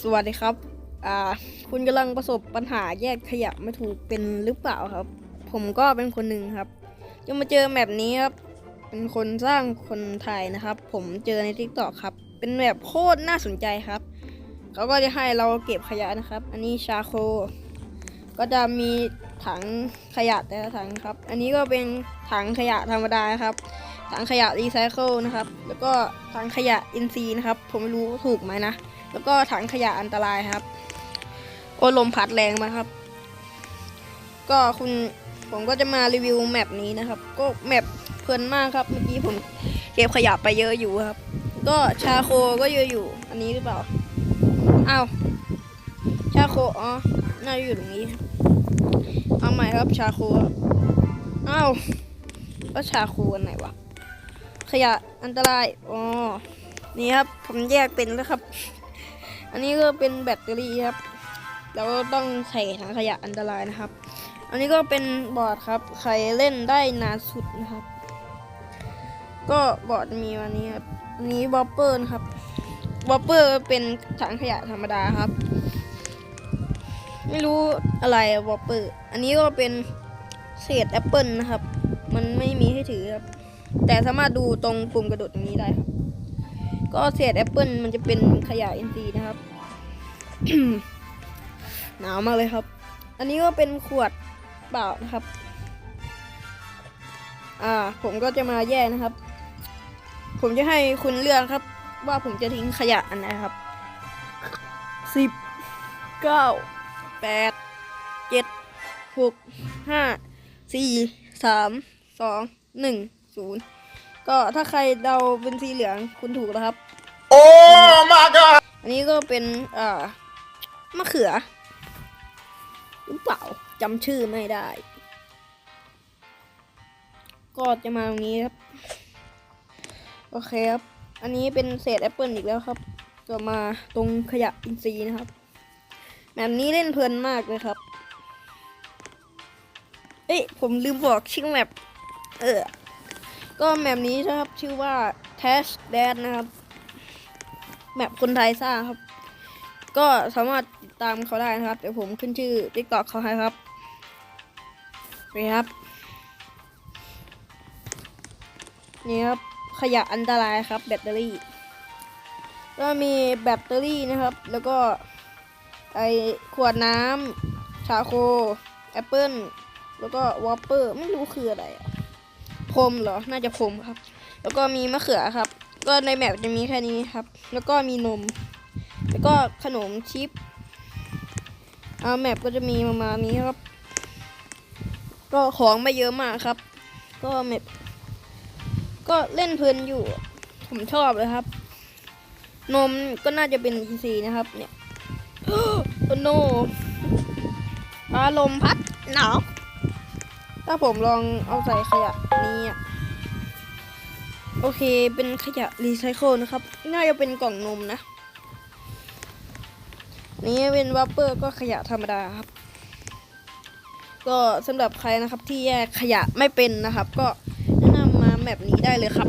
สวัสดีครับ อ่า คุณกำลังประสบปัญหาแยกขยะไม่ถูกเป็นหรือเปล่าครับ ผมก็เป็นคนหนึ่งครับจะมาเจอแบบนี้ครับ เป็นคนสร้างคนไทยนะครับ ผมเจอใน t ิ k t o k ครับ เป็นแบบโคตรน่าสนใจครับ เขาก็จะให้เราเก็บขยะนะครับ อันนี้ชาโค ก็จะมีถังขยะแต่ละถังครับ อันนี้ก็เป็นถังขยะธรรมดาครับ ถังขยะรีไซเคิลนะครับ แล้วก็ถังขยะอินทรีนะครับ ผมไม่รู้ถูกไหมนะ แล้วก็ถังขยะอันตรายครับ โอลมพัดแรงมาครับ ก็คุณผมก็จะมารีวิวแมปนี้นะครับ ก็แมปเพลินมากครับ เมื่อกี้ผมเก็บขยะไปเยอะอยู่ครับ ก็ชาโคก็เยอะอยู่ อันนี้หรือเปล่า อ้าว ชาโค อ๋อ น่าอยู่ตรงนี้ เอาใหม่ครับชาโค อ้าวแล้วชาโคอันไหนวะ ขยะอันตรายอ๋อนี่ครับผมแยกเป็นแล้วครับ อันนี้ก็เป็นแบตเตอรี่ครับแล้วต้องใส่ถังขยะอันตรายนะครับ อันนี้ก็เป็นบอร์ดครับ ใครเล่นได้นานสุดนะครับ ก็บอร์ดมีวันนี้ครับอันนี้บอปเปอร์นะครับบอปเปอร์เป็นถังขยะธรรมดาครับ ไม่รู้อะไรบอปเปอร์ อันนี้ก็เป็นเศษแอปเปิลนะครับ มันไม่มีให้ถือครับ แต่สามารถดูตรงปุ่มกระโดดตรงนี้ได้ครับ ก็เศษแอปเปิลมันจะเป็นขยะอินซีนะครับ หนาวมากเลยครับ อันนี้ก็เป็นขวดเปล่านะครับ อ่า ผมก็จะมาแยกนะครับ ผมจะให้คุณเลือกครับ ว่าผมจะทิ้งขยะอันไหนครับสิบเก้าแปดเจ็ดหกห้าสี่สามสองหนึ่ง ศูนย์ก็ถ้าใครเดาเป็นสีเหลืองคุณถูกแล้วครับ Oh my god! อันนี้ก็เป็นเอ่อมะเขือหรือเปล่าจำชื่อไม่ได้ ก็จะมาตรงนี้ครับ โอเคครับ อันนี้เป็นเศษแอปเปิลอีกแล้วครับ ก็มาตรงขยะอินทรีย์นะครับ แบบนี้เล่นเพลินมากเลยครับ เอ้ยผมลืมบอกชื่อแมปเออ ก็แมปนี้นะครับชื่อว่า Tash Dad นะครับ แมปคนไทยสร้างครับ ก็สามารถติดตามเขาได้นะครับ เดี๋ยวผมขึ้นชื่อ TikTok เขาให้ครับนี่ครับ นี่ครับ ขยะอันตรายครับ แบตเตอรี่ ก็มีแบตเตอรี่นะครับ แล้วก็ไอขวดน้ำชาโค แอปเปิลแล้วก็วอปเปอร์ ไม่รู้คืออะไรอะ พรมเหรอ น่าจะพรมครับ แล้วก็มีมะเขือครับ ก็ในแมปจะมีแค่นี้ครับ แล้วก็มีนม แล้วก็ขนมชิปเอาแมปก็จะมีประมาณนี้ครับ ก็ของไม่เยอะมากครับ ก็แมปก็เล่นเพลินอยู่ ผมชอบเลยครับ นมก็น่าจะเป็นอีซีนะครับ เนี่ยโอ้โนอารมณ์พัดหนาว ถ้าผมลองเอาใส่ขยะนี้อะโอเคเป็นขยะรีไซเคิลนะครับ น่าจะเป็นกล่องนมนะ นี่เป็นวัปเปอร์ก็ขยะธรรมดาครับ ก็สำหรับใครนะครับที่แยกขยะไม่เป็นนะครับ ก็แนะนำมาแบบนี้ได้เลยครับ